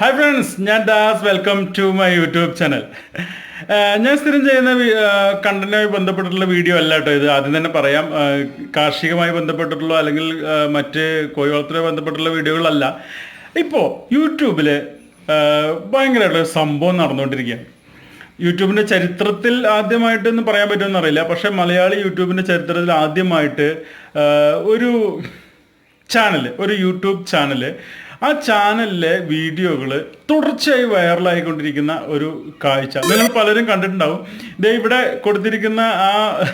Hi friends ഞാൻ Das. Welcome to my YouTube channel ഞാൻ സ്ഥിരം ചെയ്യുന്ന കണ്ടന്റുമായി ബന്ധപ്പെട്ടിട്ടുള്ള വീഡിയോ അല്ല കേട്ടോ ഇത്. ആദ്യം തന്നെ പറയാം കാർഷികമായി ബന്ധപ്പെട്ടിട്ടുള്ള അല്ലെങ്കിൽ മറ്റ് കോഴി വളർത്തലുമായി ബന്ധപ്പെട്ടുള്ള വീഡിയോകളല്ല. ഇപ്പോൾ യൂട്യൂബിൽ ഭയങ്കരമായിട്ടുള്ള ഒരു സംഭവം നടന്നുകൊണ്ടിരിക്കുകയാണ്. യൂട്യൂബിന്റെ ചരിത്രത്തിൽ ആദ്യമായിട്ടൊന്നും പറയാൻ പറ്റുമെന്ന് അറിയില്ല പക്ഷെ മലയാളി യൂട്യൂബിന്റെ ചരിത്രത്തിൽ ആദ്യമായിട്ട് ഒരു ചാനൽ ഒരു യൂട്യൂബ് ചാനൽ ആ ചാനലിലെ വീഡിയോകൾ തുടർച്ചയായി വൈറലായിക്കൊണ്ടിരിക്കുന്ന ഒരു കാഴ്ച. നിങ്ങൾ പലരും കണ്ടിട്ടുണ്ടാവും. ദേ ഇവിടെ കൊടുത്തിരിക്കുന്ന ആ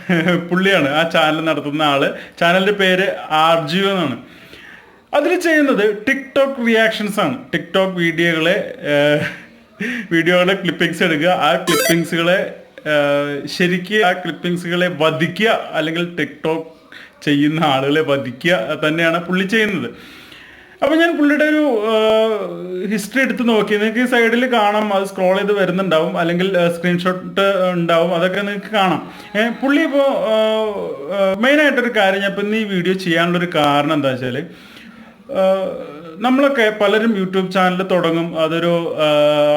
പുള്ളിയാണ് ആ ചാനൽ നടത്തുന്ന ആൾ. ചാനലിന്റെ പേര് ആർജിയോ എന്നാണ്. അതിൽ ചെയ്യുന്നത് ടിക്ടോക്ക് റിയാക്ഷൻസ് ആണ്. ടിക്ടോക്ക് വീഡിയോകളെ വീഡിയോകളുടെ വീഡിയോകളെ ക്ലിപ്പിങ്സ് എടുക്കുക. ആ ക്ലിപ്പിങ്സുകളെ ശരിക്ക് ആ ക്ലിപ്പിങ്സുകളെ വധിക്കുക അല്ലെങ്കിൽ ടിക്ടോക്ക് ചെയ്യുന്ന ആളുകളെ വധിക്കുക തന്നെയാണ് പുള്ളി ചെയ്യുന്നത്. അപ്പൊ ഞാൻ പുള്ളിയുടെ ഒരു ഹിസ്റ്ററി എടുത്ത് നോക്കി. നിങ്ങൾക്ക് ഈ സൈഡിൽ കാണാം. അത് സ്ക്രോൾ ചെയ്ത് വരുന്നുണ്ടാവും. അല്ലെങ്കിൽ സ്ക്രീൻഷോട്ട് ഉണ്ടാവും. അതൊക്കെ നിങ്ങൾക്ക് കാണാം. പുള്ളി ഇപ്പോൾ മെയിനായിട്ടൊരു കാര്യം ഞാൻ ഇപ്പം ഈ വീഡിയോ ചെയ്യാനുള്ളൊരു കാരണം എന്താ വെച്ചാൽ നമ്മളൊക്കെ പലരും യൂട്യൂബ് ചാനൽ തുടങ്ങും. അതൊരു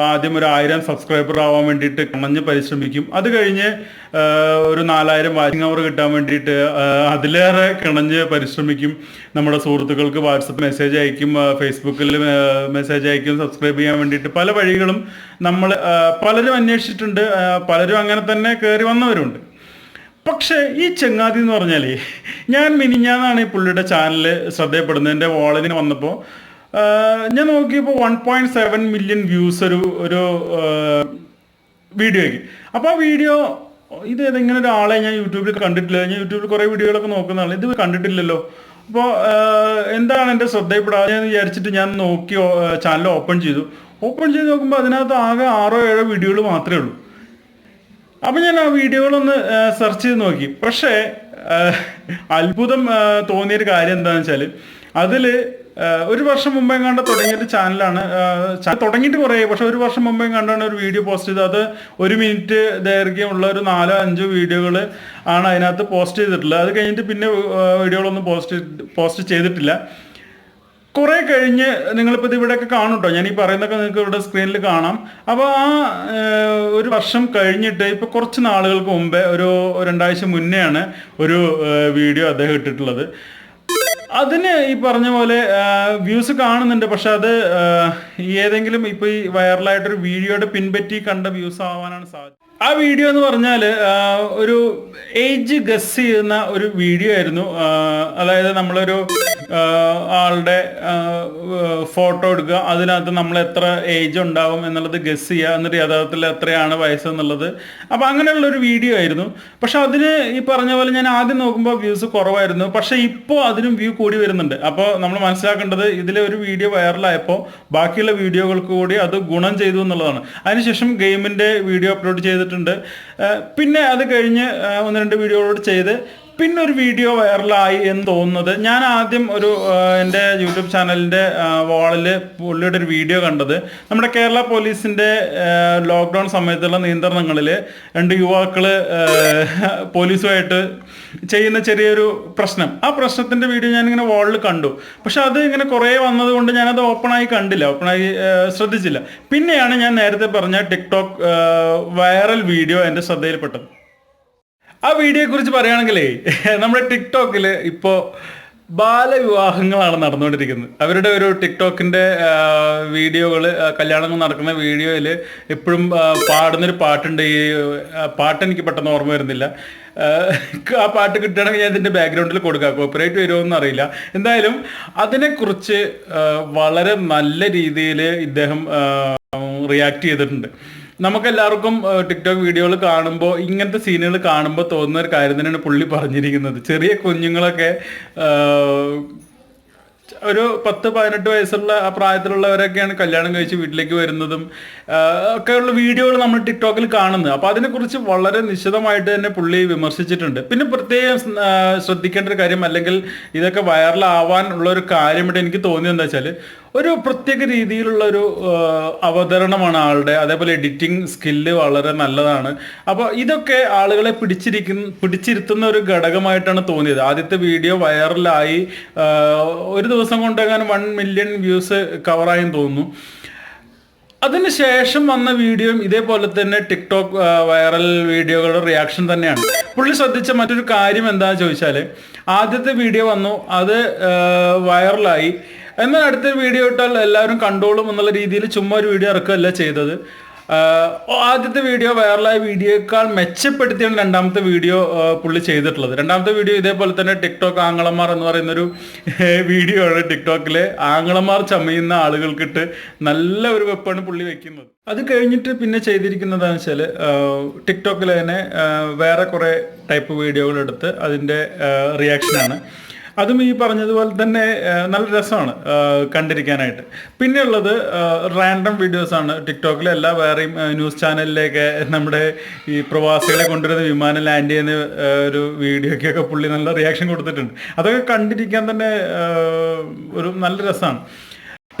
ആദ്യം ഒരു ആയിരം സബ്സ്ക്രൈബർ ആവാൻ വേണ്ടിയിട്ട് കണഞ്ഞ് പരിശ്രമിക്കും. അത് കഴിഞ്ഞ് ഒരു നാലായിരം വാച്ചിങ് അവർ കിട്ടാൻ വേണ്ടിയിട്ട് അതിലേറെ കിണഞ്ഞ് പരിശ്രമിക്കും. നമ്മുടെ സുഹൃത്തുക്കൾക്ക് വാട്സപ്പ് മെസ്സേജ് അയക്കും ഫേസ്ബുക്കിൽ മെസ്സേജ് അയക്കും സബ്സ്ക്രൈബ് ചെയ്യാൻ വേണ്ടിയിട്ട്. പല വഴികളും നമ്മൾ പലരും അന്വേഷിച്ചിട്ടുണ്ട്. പലരും അങ്ങനെ തന്നെ കയറി വന്നവരുണ്ട്. പക്ഷേ ഈ ചെങ്ങാതി എന്ന് പറഞ്ഞാലേ ഞാൻ മിനിഞ്ഞാന്നാണ് ഈ പുള്ളിയുടെ ചാനൽ ശ്രദ്ധയപ്പെടുന്നത്. എന്റെ വാളിന് വന്നപ്പോൾ ഞാൻ നോക്കിയപ്പോൾ one point seven million views ഒരു ഒരു വീഡിയോയ്ക്ക്. അപ്പോൾ ആ വീഡിയോ ഇത് ഏതെങ്കിലും ഒരാളെ ഞാൻ യൂട്യൂബിൽ കണ്ടിട്ടില്ല. ഞാൻ യൂട്യൂബിൽ കുറേ വീഡിയോകളൊക്കെ നോക്കുന്ന ആളാണ് ഇത് കണ്ടിട്ടില്ലല്ലോ. അപ്പോൾ എന്താണ് എന്റെ ശ്രദ്ധയിൽപ്പെടാതെ എന്ന് വിചാരിച്ചിട്ട് ഞാൻ നോക്കി ചാനൽ ഓപ്പൺ ചെയ്തു. ഓപ്പൺ ചെയ്ത് നോക്കുമ്പോൾ അതിനകത്ത് ആകെ ആറോ ഏഴോ വീഡിയോകൾ മാത്രമേ ഉള്ളൂ. അപ്പൊ ഞാൻ ആ വീഡിയോകളൊന്ന് സെർച്ച് ചെയ്ത് നോക്കി. പക്ഷേ അത്ഭുതം തോന്നിയൊരു കാര്യം എന്താണെന്ന് വെച്ചാൽ അതിൽ ഒരു വർഷം മുമ്പേ കണ്ട തുടങ്ങിയൊരു ചാനലാണ് തുടങ്ങിയിട്ട് കുറേ പക്ഷെ ഒരു വർഷം മുമ്പേ കണ്ടാണ് ഒരു വീഡിയോ പോസ്റ്റ് ചെയ്തത്. അത് ഒരു മിനിറ്റ് ദൈർഘ്യമുള്ള ഒരു നാലോ അഞ്ചോ വീഡിയോകൾ ആണ് അതിനകത്ത് പോസ്റ്റ് ചെയ്തിട്ടുള്ളത്. അത് കഴിഞ്ഞിട്ട് പിന്നെ വീഡിയോകളൊന്നും പോസ്റ്റ് പോസ്റ്റ് ചെയ്തിട്ടില്ല. കുറെ കഴിഞ്ഞ് നിങ്ങളിപ്പോൾ ഇത് ഇവിടെയൊക്കെ കാണുട്ടോ ഞാൻ ഈ പറയുന്നതൊക്കെ നിങ്ങൾക്ക് ഇവിടെ സ്ക്രീനിൽ കാണാം. അപ്പോൾ ആ ഒരു വർഷം കഴിഞ്ഞിട്ട് ഇപ്പൊ കുറച്ച് നാളുകൾക്ക് മുമ്പേ ഒരു രണ്ടാഴ്ച മുന്നെയാണ് ഒരു വീഡിയോ അദ്ദേഹം ഇട്ടിട്ടുള്ളത്. അതിന് ഈ പറഞ്ഞ പോലെ വ്യൂസ് കാണുന്നുണ്ട്. പക്ഷെ അത് ഏതെങ്കിലും ഇപ്പോൾ ഈ വൈറലായിട്ടൊരു വീഡിയോയുടെ പിൻപറ്റി കണ്ട വ്യൂസ് ആവാനാണ് സാധ്യത. ആ വീഡിയോ എന്ന് പറഞ്ഞാൽ ഒരു ഏജ് ഗസ് ചെയ്യുന്ന ഒരു വീഡിയോ ആയിരുന്നു. അതായത് നമ്മളൊരു ആളുടെ ഫോട്ടോ എടുക്കുക. അതിനകത്ത് നമ്മൾ എത്ര ഏജ് ഉണ്ടാവും എന്നുള്ളത് ഗസ് ചെയ്യുക. എന്നിട്ട് യഥാർത്ഥത്തിൽ എത്രയാണ് വയസ്സ് എന്നുള്ളത്. അപ്പോൾ അങ്ങനെയുള്ള ഒരു വീഡിയോ ആയിരുന്നു. പക്ഷെ അതിന് ഈ പറഞ്ഞ പോലെ ഞാൻ ആദ്യം നോക്കുമ്പോൾ വ്യൂസ് കുറവായിരുന്നു. പക്ഷെ ഇപ്പോൾ അതിനും വ്യൂ കൂടി വരുന്നുണ്ട്. അപ്പോൾ നമ്മൾ മനസ്സിലാക്കേണ്ടത് ഇതിലെ ഒരു വീഡിയോ വൈറലായപ്പോൾ ബാക്കിയുള്ള വീഡിയോകൾക്ക് കൂടി അത് ഗുണം ചെയ്തു എന്നുള്ളതാണ്. അതിനുശേഷം ഗെയിമിന്റെ വീഡിയോ അപ്ലോഡ് ചെയ്തിട്ടുണ്ട്. പിന്നെ അത് കഴിഞ്ഞ് ഒന്ന് രണ്ട് വീഡിയോകളോട് ചെയ്ത് പിന്നെ ഒരു വീഡിയോ വൈറലായി എന്ന് തോന്നുന്നത്. ഞാൻ ആദ്യം ഒരു എന്റെ യൂട്യൂബ് ചാനലിന്റെ വാളിൽ പുള്ളിയുടെ ഒരു വീഡിയോ കണ്ടത്. നമ്മുടെ കേരള പോലീസിന്റെ ലോക്ക്ഡൗൺ സമയത്തുള്ള നിയന്ത്രണങ്ങളിൽ രണ്ട് യുവാക്കൾ പോലീസുമായിട്ട് ചെയ്യുന്ന ചെറിയൊരു പ്രശ്നം. ആ പ്രശ്നത്തിന്റെ വീഡിയോ ഞാനിങ്ങനെ വാളിൽ കണ്ടു. പക്ഷെ അത് ഇങ്ങനെ കുറേ വന്നതുകൊണ്ട് ഞാനത് ഓപ്പണായി കണ്ടില്ല. ഓപ്പണായി ശ്രദ്ധിച്ചില്ല. പിന്നെയാണ് ഞാൻ നേരത്തെ പറഞ്ഞ ടിക്ടോക്ക് വൈറൽ വീഡിയോ എന്റെ ശ്രദ്ധയിൽപ്പെട്ടത്. ആ വീഡിയോയെ കുറിച്ച് പറയുകയാണെങ്കിലേ നമ്മുടെ ടിക്ടോക്കിൽ ഇപ്പോൾ ബാലവിവാഹങ്ങളാണ് നടന്നുകൊണ്ടിരിക്കുന്നത്. അവരുടെ ഒരു ടിക്ടോക്കിന്റെ വീഡിയോകൾ കല്യാണങ്ങൾ നടക്കുന്ന വീഡിയോയിൽ എപ്പോഴും പാടുന്നൊരു പാട്ടുണ്ട് ഈ പാട്ട് എനിക്ക് പെട്ടെന്ന് ഓർമ്മ വരുന്നില്ല. ആ, പാട്ട് കിട്ടുകയാണെങ്കിൽ ഞാൻ ഇതിന്റെ ബാക്ക്ഗ്രൗണ്ടിൽ കൊടുക്കുക കോപ്പറേറ്റ് വരുമോന്ന് അറിയില്ല. എന്തായാലും അതിനെക്കുറിച്ച് വളരെ നല്ല രീതിയിൽ ഇദ്ദേഹം റിയാക്ട് ചെയ്തിട്ടുണ്ട്. നമുക്കെല്ലാവർക്കും എല്ലാവർക്കും ടിക്ടോക്ക് വീഡിയോകൾ കാണുമ്പോൾ ഇങ്ങനത്തെ സീനുകൾ കാണുമ്പോൾ തോന്നുന്ന ഒരു കാര്യം തന്നെയാണ് പുള്ളി പറഞ്ഞിരിക്കുന്നത്. ചെറിയ കുഞ്ഞുങ്ങളൊക്കെ ഒരു പത്ത് പതിനെട്ട് വയസ്സുള്ള ആ പ്രായത്തിലുള്ളവരൊക്കെയാണ് കല്യാണം കഴിച്ച് വീട്ടിലേക്ക് വരുന്നതും ഒക്കെയുള്ള വീഡിയോകൾ നമ്മൾ ടിക്ടോക്കിൽ കാണുന്നത്. അപ്പോൾ അതിനെക്കുറിച്ച് വളരെ നിശിതമായിട്ട് തന്നെ പുള്ളി വിമർശിച്ചിട്ടുണ്ട്. പിന്നെ പ്രത്യേകം ശ്രദ്ധിക്കേണ്ട ഒരു കാര്യം അല്ലെങ്കിൽ ഇതൊക്കെ വൈറലാവാൻ ഉള്ള ഒരു കാര്യമായിട്ട് എനിക്ക് തോന്നിയത് വെച്ചാൽ ഒരു പ്രത്യേക രീതിയിലുള്ള ഒരു അവതരണമാണ് ആളുടെ അതേപോലെ എഡിറ്റിംഗ് സ്കില്ല് വളരെ നല്ലതാണ്. അപ്പോൾ ഇതൊക്കെ ആളുകളെ പിടിച്ചിരിക്കുന്ന പിടിച്ചിരുത്തുന്ന ഒരു ഘടകമായിട്ടാണ് തോന്നിയത്. ആദ്യത്തെ വീഡിയോ വൈറലായി ഒരു ദിവസം കൊണ്ടെങ്ങാനും വൺ മില്യൺ വ്യൂസ് കവറായെന്ന് തോന്നുന്നു. അതിനുശേഷം വന്ന വീഡിയോയും ഇതേപോലെ തന്നെ ടിക്ടോക്ക് വൈറൽ വീഡിയോകളുടെ റിയാക്ഷൻ തന്നെയാണ്. പുള്ളി ശ്രദ്ധിച്ച മറ്റൊരു കാര്യം എന്താണെന്ന് ചോദിച്ചാൽ ആദ്യത്തെ വീഡിയോ വന്നു അത് വൈറലായി. എന്നാൽ അടുത്ത വീഡിയോ ഇട്ടാൽ എല്ലാവരും കണ്ടോളും എന്നുള്ള രീതിയിൽ ചുമ്മാ ഒരു വീഡിയോ ഇറക്കുകയല്ല ചെയ്തത്. ആദ്യത്തെ വീഡിയോ വൈറലായ വീഡിയോയേക്കാൾ മെച്ചപ്പെടുത്തിയാണ് രണ്ടാമത്തെ വീഡിയോ പുള്ളി ചെയ്തിട്ടുള്ളത്. രണ്ടാമത്തെ വീഡിയോ ഇതേപോലെ തന്നെ ടിക്ടോക്ക് ആങ്ങളമാർ എന്ന് പറയുന്നൊരു വീഡിയോ ആണ് ടിക്ടോക്കിലെ ആങ്ങളമാർ ചമയുന്ന ആളുകൾക്കിട്ട് നല്ല ഒരു വെപ്പാണ് പുള്ളി വെക്കുന്നത്. അത് കഴിഞ്ഞിട്ട് പിന്നെ ചെയ്തിരിക്കുന്നതെന്ന് വെച്ചാൽ ടിക്ടോക്കിൽ തന്നെ വേറെ കുറേ ടൈപ്പ് വീഡിയോകൾ എടുത്ത് അതിന്റെ റിയാക്ഷനാണ് അതും ഈ പറഞ്ഞതുപോലെ തന്നെ നല്ല രസമാണ് കണ്ടിരിക്കാനായിട്ട്. പിന്നെയുള്ളത് റാൻഡം വീഡിയോസാണ് ടിക്ടോക്കിലെ എല്ലാ വേറെയും ന്യൂസ് ചാനലിലേക്ക് നമ്മുടെ ഈ പ്രവാസികളെ കൊണ്ടുവരുന്ന വിമാനം ലാൻഡ് ചെയ്യുന്ന ഒരു വീഡിയോക്കൊക്കെ പുള്ളി നല്ല റിയാക്ഷൻ കൊടുത്തിട്ടുണ്ട്. അതൊക്കെ കണ്ടിരിക്കാൻ തന്നെ ഒരു നല്ല രസമാണ്.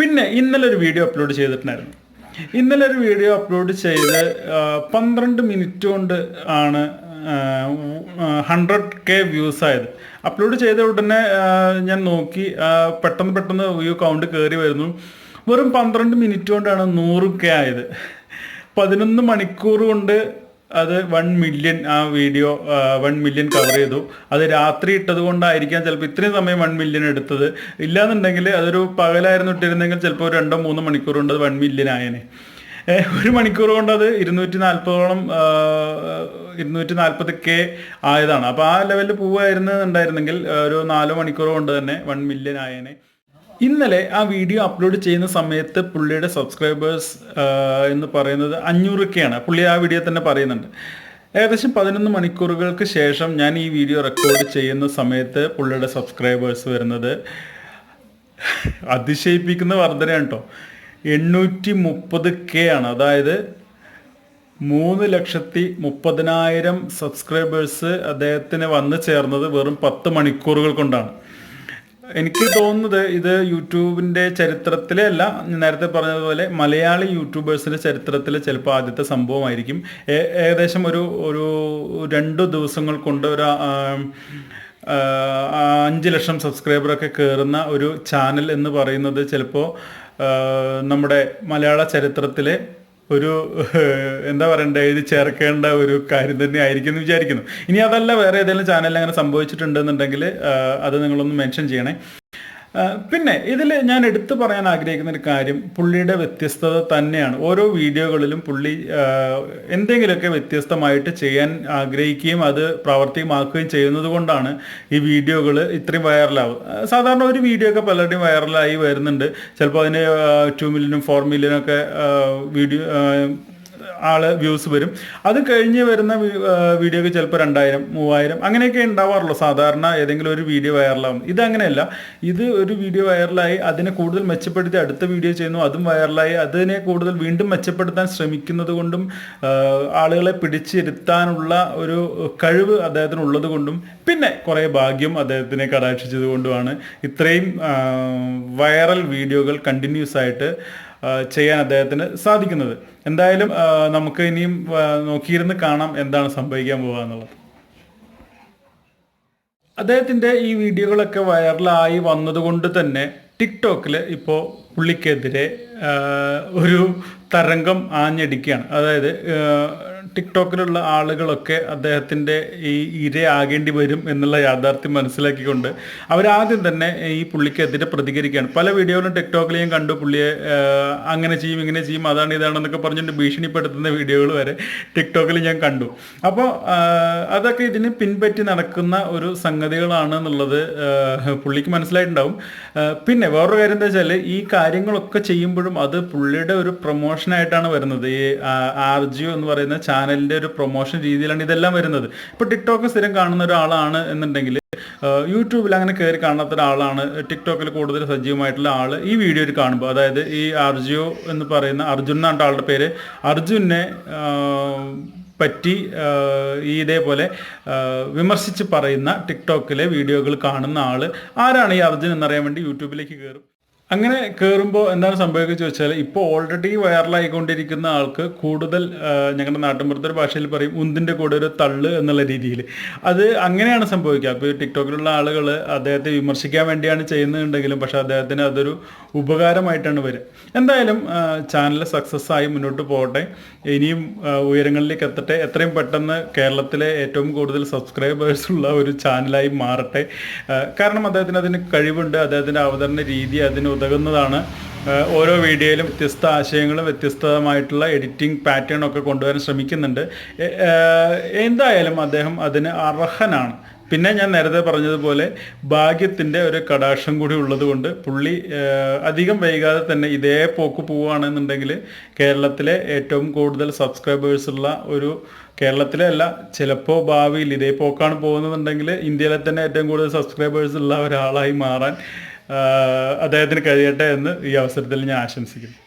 പിന്നെ ഇന്നലെ ഒരു വീഡിയോ അപ്ലോഡ് ചെയ്തിട്ടുണ്ടായിരുന്നു. ഇന്നലെ ഒരു വീഡിയോ അപ്ലോഡ് ചെയ്ത് പന്ത്രണ്ട് മിനിറ്റ് കൊണ്ട് ആണ് ഹൺഡ്രഡ് കെ വ്യൂസ് ആയത്. അപ്ലോഡ് ചെയ്ത ഉടനെ ഞാൻ നോക്കി. പെട്ടെന്ന് പെട്ടെന്ന് വ്യൂ കൗണ്ട് കയറി വരുന്നു. വെറും പന്ത്രണ്ട് മിനിറ്റ് കൊണ്ടാണ് നൂറ് കെ ആയത്. പതിനൊന്ന് മണിക്കൂർ കൊണ്ട് അത് വൺ മില്യൺ ആ വീഡിയോ വൺ മില്യൺ കവർ ചെയ്തു. അത് രാത്രി ഇട്ടത് കൊണ്ടായിരിക്കാം ചിലപ്പോൾ ഇത്രയും സമയം വൺ മില്യൺ എടുത്തത്. ഇല്ലാന്നുണ്ടെങ്കിൽ അതൊരു പകലായിരുന്നു ഇട്ടിരുന്നെങ്കിൽ ചിലപ്പോൾ രണ്ടോ മൂന്നോ മണിക്കൂർ കൊണ്ട് അത് വൺ മില്യൺ ആയേനെ. ഒരു മണിക്കൂർ കൊണ്ട് അത് ഇരുന്നൂറ്റി നാൽപ്പതോളം ഇരുന്നൂറ്റി നാൽപ്പത് കെ ആയതാണ്. അപ്പോൾ ആ ലെവലിൽ പോവുമായിരുന്നുണ്ടായിരുന്നെങ്കിൽ ഒരു നാലോ മണിക്കൂർ കൊണ്ട് തന്നെ വൺ മില്യൺ ആയേനെ. ഇന്നലെ ആ വീഡിയോ അപ്ലോഡ് ചെയ്യുന്ന സമയത്ത് പുള്ളിയുടെ സബ്സ്ക്രൈബേഴ്സ് എന്ന് പറയുന്നത് അഞ്ഞൂറ് കെ ആണ്. പുള്ളി ആ വീഡിയോ തന്നെ പറയുന്നുണ്ട്. ഏകദേശം പതിനൊന്ന് മണിക്കൂറുകൾക്ക് ശേഷം ഞാൻ ഈ വീഡിയോ റെക്കോർഡ് ചെയ്യുന്ന സമയത്ത് പുള്ളിയുടെ സബ്സ്ക്രൈബേഴ്സ് വരുന്നത് അതിശയിപ്പിക്കുന്ന വർധനയാണ് കേട്ടോ എണ്ണൂറ്റി മുപ്പത് കെ ആണ്. അതായത് മൂന്ന് ലക്ഷത്തി മുപ്പതിനായിരം സബ്സ്ക്രൈബേഴ്സ് അദ്ദേഹത്തിന് വന്നു ചേർന്നത് വെറും പത്ത് മണിക്കൂറുകൾ കൊണ്ടാണ്. എനിക്ക് തോന്നുന്നത് ഇത് യൂട്യൂബിന്റെ ചരിത്രത്തിലെ അല്ല നേരത്തെ പറഞ്ഞതുപോലെ മലയാളി യൂട്യൂബേഴ്സിന്റെ ചരിത്രത്തിൽ ചിലപ്പോൾ ആദ്യത്തെ സംഭവമായിരിക്കും. ഏകദേശം ഒരു ഒരു രണ്ട് ദിവസങ്ങൾ കൊണ്ട് ഒരു അഞ്ച് ലക്ഷം സബ്സ്ക്രൈബറൊക്കെ കയറുന്ന ഒരു ചാനൽ എന്ന് പറയുന്നത് ചിലപ്പോൾ നമ്മുടെ മലയാള ചരിത്രത്തിലെ ഒരു എന്താ പറയണ്ടേ ഇത് ചേർക്കേണ്ട ഒരു കാര്യം തന്നെ ആയിരിക്കും എന്ന് വിചാരിക്കുന്നു. ഇനി അതല്ല വേറെ ഏതെങ്കിലും ചാനലിൽ അങ്ങനെ സംഭവിച്ചിട്ടുണ്ടെന്നുണ്ടെങ്കിൽ അത് നിങ്ങളൊന്ന് മെൻഷൻ ചെയ്യണേ. പിന്നെ ഇതിൽ ഞാൻ എടുത്തു പറയാൻ ആഗ്രഹിക്കുന്ന ഒരു കാര്യം പുള്ളിയുടെ വ്യത്യസ്തത തന്നെയാണ്. ഓരോ വീഡിയോകളിലും പുള്ളി എന്തെങ്കിലുമൊക്കെ വ്യത്യസ്തമായിട്ട് ചെയ്യാൻ ആഗ്രഹിക്കുകയും അത് പ്രാവർത്തികമാക്കുകയും ചെയ്യുന്നത് കൊണ്ടാണ് ഈ വീഡിയോകൾ ഇത്രയും വൈറലാവും സാധാരണ ഒരു വീഡിയോ ഒക്കെ പലരുടെയും വൈറലായി വരുന്നുണ്ട്. ചിലപ്പോൾ അതിന് ടു മില്യനും ഫോർ മില്യനും ഒക്കെ വീഡിയോ ആൾ വ്യൂസ് വരും. അത് കഴിഞ്ഞ് വരുന്ന വീഡിയോക്ക് ചിലപ്പോൾ രണ്ടായിരം മൂവായിരം അങ്ങനെയൊക്കെ ഉണ്ടാവാറുള്ളൂ. സാധാരണ ഏതെങ്കിലും ഒരു വീഡിയോ വൈറലാവും. ഇതങ്ങനെയല്ല ഇത് ഒരു വീഡിയോ വൈറലായി അതിനെ കൂടുതൽ മെച്ചപ്പെടുത്തി അടുത്ത വീഡിയോ ചെയ്യുന്നു. അതും വൈറലായി അതിനെ കൂടുതൽ വീണ്ടും മെച്ചപ്പെടുത്താൻ ശ്രമിക്കുന്നത് കൊണ്ടും ആളുകളെ പിടിച്ചിരുത്താനുള്ള ഒരു കഴിവ് അദ്ദേഹത്തിന് ഉള്ളത് കൊണ്ടും പിന്നെ കുറേ ഭാഗ്യം അദ്ദേഹത്തിനെ കടാക്ഷിച്ചത് കൊണ്ടുമാണ്. ഇത്രയും വൈറൽ വീഡിയോകൾ കണ്ടിന്യൂസ് ആയിട്ട് ചെയ്യാൻ അദ്ദേഹത്തിന് സാധിക്കുന്നത്. എന്തായാലും നമുക്ക് ഇനിയും നോക്കിയിരുന്ന് കാണാം എന്താണ് സംഭവിക്കാൻ പോകുക എന്നുള്ളത്. അദ്ദേഹത്തിന്റെ ഈ വീഡിയോകളൊക്കെ വൈറലായി വന്നതുകൊണ്ട് തന്നെ ടിക്ടോക്കിൽ ഇപ്പോൾ പുള്ളിക്കെതിരെ ഒരു തരംഗം ആഞ്ഞടിക്കുകയാണ്. അതായത് ടിക്ടോക്കിലുള്ള ആളുകളൊക്കെ അദ്ദേഹത്തിന്റെ ഈ ഇരയാകേണ്ടി വരും എന്നുള്ള യാഥാർത്ഥ്യം മനസ്സിലാക്കിക്കൊണ്ട് അവരാദ്യം തന്നെ ഈ പുള്ളിക്കെതിരെ പ്രതികരിക്കുകയാണ്. പല വീഡിയോകളും ടിക്ടോക്കിൽ ഞാൻ കണ്ടു. പുള്ളിയെ അങ്ങനെ ചെയ്യും ഇങ്ങനെ ചെയ്യും അതാണ് ഇതാണെന്നൊക്കെ പറഞ്ഞിട്ട് ഭീഷണിപ്പെടുത്തുന്ന വീഡിയോകൾ വരെ ടിക്ടോക്കിൽ ഞാൻ കണ്ടു. അപ്പോൾ അതൊക്കെ ഇതിന് പിൻപറ്റി നടക്കുന്ന ഒരു സംഗതികളാണ് എന്നുള്ളത് പുള്ളിക്ക് മനസ്സിലായിട്ടുണ്ടാവും. പിന്നെ വേറൊരു കാര്യം എന്താ വെച്ചാൽ ഈ കാര്യങ്ങളൊക്കെ ചെയ്യുമ്പോഴും അത് പുള്ളിയുടെ ഒരു പ്രൊമോഷനായിട്ടാണ് വരുന്നത്. ഈ ആർ ജിഒ എന്ന് പറയുന്ന ചാനലിന്റെ ഒരു പ്രൊമോഷൻ രീതിയിലാണ് ഇതെല്ലാം വരുന്നത്. ഇപ്പോൾ ടിക്ടോക്ക് സ്ഥിരം കാണുന്ന ഒരാളാണ് എന്നുണ്ടെങ്കിൽ യൂട്യൂബിൽ അങ്ങനെ കയറി കാണാത്ത ഒരാളാണ് ടിക്ടോക്കിൽ കൂടുതൽ സജീവമായിട്ടുള്ള ആൾ ഈ വീഡിയോയിൽ കാണുമ്പോൾ അതായത് ഈ അർജു എന്ന് പറയുന്ന അർജുൻ എന്നാണ് ആളുടെ പേര് അർജുനെ പറ്റി ഈ ഇതേപോലെ വിമർശിച്ച് പറയുന്ന ടിക്ടോക്കിലെ വീഡിയോകൾ കാണുന്ന ആൾ ആരാണ് ഈ അർജുൻ എന്നറിയാൻ വേണ്ടി യൂട്യൂബിലേക്ക് കയറും അങ്ങനെ കയറുമ്പോൾ എന്താണ് സംഭവിക്കുക വെച്ചാൽ ഇപ്പോൾ ഓൾറെഡി വൈറലായിക്കൊണ്ടിരിക്കുന്ന ആൾക്ക് കൂടുതൽ ഞങ്ങളുടെ നാട്ടിൻപുറത്തെ ഭാഷയിൽ പറയും ഉന്തിന്റെ കൂടെ ഒരു തള്ള് എന്നുള്ള രീതിയിൽ അത് അങ്ങനെയാണ് സംഭവിക്കുക. അപ്പോൾ ടിക്ടോക്കിലുള്ള ആളുകൾ അദ്ദേഹത്തെ വിമർശിക്കാൻ വേണ്ടിയാണ് ചെയ്യുന്നുണ്ടെങ്കിലും പക്ഷേ അദ്ദേഹത്തിന് അതൊരു ഉപകാരമായിട്ടാണ് വരിക. എന്തായാലും ചാനൽ സക്സസ് ആയി മുന്നോട്ട് പോകട്ടെ. ഇനിയും ഉയരങ്ങളിലേക്ക് എത്തട്ടെ. എത്രയും പെട്ടെന്ന് കേരളത്തിലെ ഏറ്റവും കൂടുതൽ സബ്സ്ക്രൈബേഴ്സ് ഉള്ള ഒരു ചാനലായി മാറട്ടെ. കാരണം അദ്ദേഹത്തിന് അതിന് കഴിവുണ്ട്. അദ്ദേഹത്തിന്റെ അവതരണ രീതി അതിന് ഉതകുന്നതാണ്. ഓരോ വീഡിയോയിലും വ്യത്യസ്ത ആശയങ്ങളും വ്യത്യസ്തമായിട്ടുള്ള എഡിറ്റിംഗ് പാറ്റേൺ ഒക്കെ കൊണ്ടുവരാൻ ശ്രമിക്കുന്നുണ്ട്. എന്തായാലും അദ്ദേഹം അതിന് അർഹനാണ്. പിന്നെ ഞാൻ നേരത്തെ പറഞ്ഞതുപോലെ ഭാഗ്യത്തിന്റെ ഒരു കടാക്ഷം കൂടി ഉള്ളതുകൊണ്ട് പുള്ളി അധികം വൈകാതെ തന്നെ ഇതേ പോക്ക് പോവുകയാണെന്നുണ്ടെങ്കിൽ കേരളത്തിലെ ഏറ്റവും കൂടുതൽ സബ്സ്ക്രൈബേഴ്സ് ഉള്ള ഒരു കേരളത്തിലെ അല്ല ചിലപ്പോൾ ഭാവിയിൽ ഇതേ പോക്കാണ് പോകുന്നതെന്നുണ്ടെങ്കിൽ ഇന്ത്യയിലെ തന്നെ ഏറ്റവും കൂടുതൽ സബ്സ്ക്രൈബേഴ്സ് ഉള്ള ഒരാളായി മാറാൻ അദ്ദേഹത്തിന് കഴിയട്ടെ എന്ന് ഈ അവസരത്തിൽ ഞാൻ ആശംസിക്കുന്നു.